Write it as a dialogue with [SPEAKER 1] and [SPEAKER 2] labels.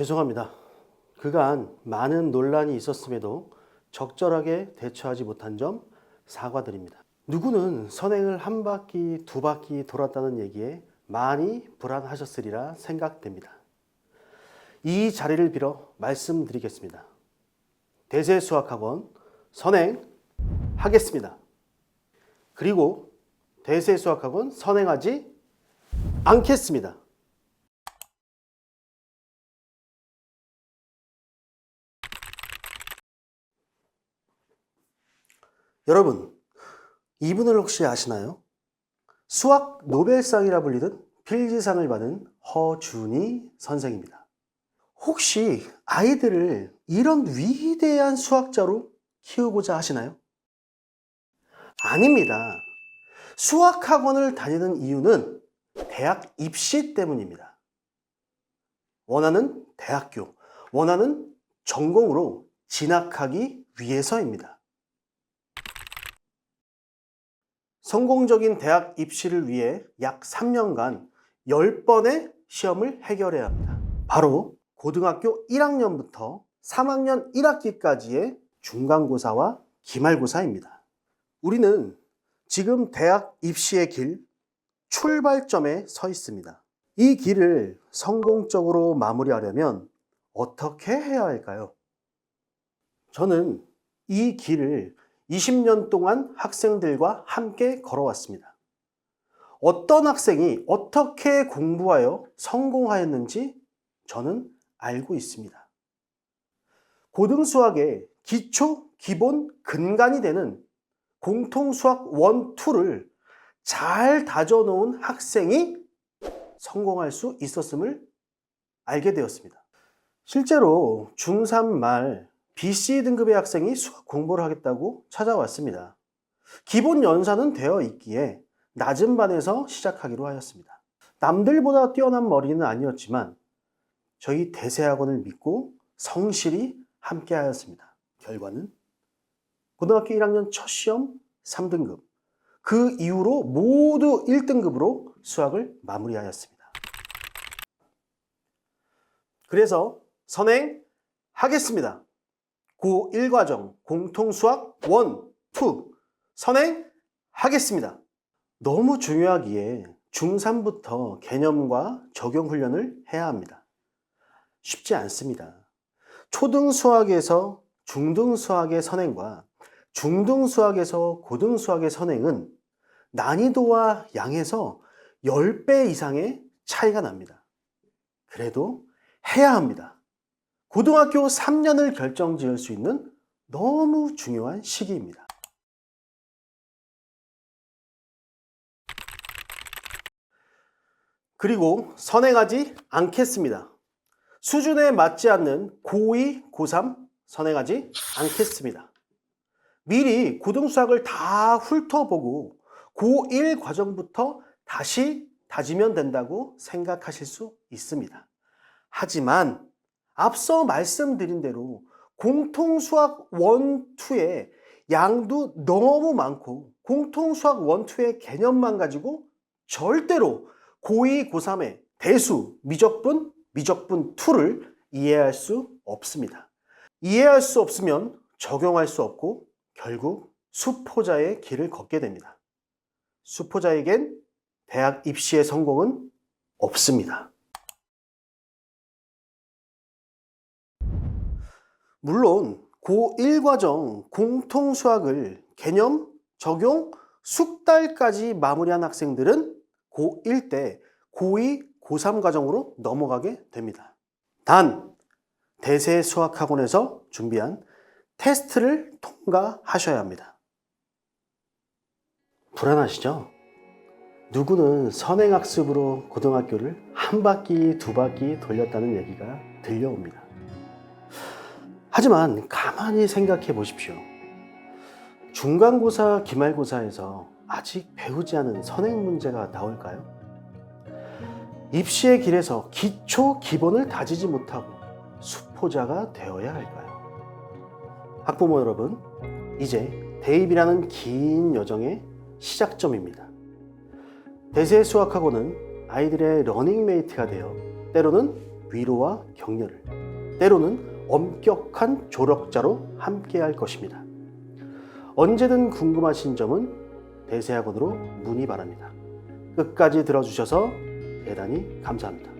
[SPEAKER 1] 죄송합니다. 그간 많은 논란이 있었음에도 적절하게 대처하지 못한 점 사과드립니다. 누구는 선행을 한 바퀴, 두 바퀴 돌았다는 얘기에 많이 불안하셨으리라 생각됩니다. 이 자리를 빌어 말씀드리겠습니다. 대세수학학원 선행하겠습니다. 그리고 대세수학학원 선행하지 않겠습니다. 여러분, 이분을 혹시 아시나요? 수학 노벨상이라 불리던 필지상을 받은 허준희 선생입니다. 혹시 아이들을 이런 위대한 수학자로 키우고자 하시나요? 아닙니다. 수학학원을 다니는 이유는 대학 입시 때문입니다. 원하는 대학교, 원하는 전공으로 진학하기 위해서입니다. 성공적인 대학 입시를 위해 약 3년간 10번의 시험을 해결해야 합니다. 바로 고등학교 1학년부터 3학년 1학기까지의 중간고사와 기말고사입니다. 우리는 지금 대학 입시의 길 출발점에 서 있습니다. 이 길을 성공적으로 마무리하려면 어떻게 해야 할까요? 저는 이 길을 20년 동안 학생들과 함께 걸어왔습니다. 어떤 학생이 어떻게 공부하여 성공하였는지 저는 알고 있습니다. 고등수학의 기초, 기본, 근간이 되는 공통수학 1, 2를 잘 다져놓은 학생이 성공할 수 있었음을 알게 되었습니다. 실제로 중3 말 BC 등급의 학생이 수학 공부를 하겠다고 찾아왔습니다. 기본 연산은 되어 있기에 낮은 반에서 시작하기로 하였습니다. 남들보다 뛰어난 머리는 아니었지만 저희 대세학원을 믿고 성실히 함께 하였습니다. 결과는 고등학교 1학년 첫 시험 3등급, 그 이후로 모두 1등급으로 수학을 마무리하였습니다. 그래서 선행하겠습니다. 고 1과정 공통수학 1, 2 선행하겠습니다. 너무 중요하기에 중3부터 개념과 적용 훈련을 해야 합니다. 쉽지 않습니다. 초등 수학에서 중등 수학의 선행과 중등 수학에서 고등 수학의 선행은 난이도와 양에서 10배 이상의 차이가 납니다. 그래도 해야 합니다. 고등학교 3년을 결정 지을 수 있는 너무 중요한 시기입니다. 그리고 선행하지 않겠습니다. 수준에 맞지 않는 고2, 고3 선행하지 않겠습니다. 미리 고등수학을 다 훑어보고 고1 과정부터 다시 다지면 된다고 생각하실 수 있습니다. 하지만 앞서 말씀드린 대로 공통수학 1, 2의 양도 너무 많고 공통수학 1, 2의 개념만 가지고 절대로 고2, 고3의 대수, 미적분, 미적분 2를 이해할 수 없습니다. 이해할 수 없으면 적용할 수 없고 결국 수포자의 길을 걷게 됩니다. 수포자에겐 대학 입시의 성공은 없습니다. 물론 고1 과정 공통 수학을 개념, 적용, 숙달까지 마무리한 학생들은 고1 때 고2, 고3 과정으로 넘어가게 됩니다. 단 대세 수학학원에서 준비한 테스트를 통과하셔야 합니다. 불안하시죠? 누구는 선행학습으로 고등학교를 한 바퀴, 두 바퀴 돌렸다는 얘기가 들려옵니다. 하지만 가만히 생각해 보십시오. 중간고사, 기말고사에서 아직 배우지 않은 선행 문제가 나올까요? 입시의 길에서 기초 기본을 다지지 못하고 수포자가 되어야 할까요? 학부모 여러분, 이제 대입이라는 긴 여정의 시작점입니다. 대세 수학학원은 아이들의 러닝메이트가 되어 때로는 위로와 격려를, 때로는 엄격한 조력자로 함께할 것입니다. 언제든 궁금하신 점은 대세학원으로 문의 바랍니다. 끝까지 들어주셔서 대단히 감사합니다.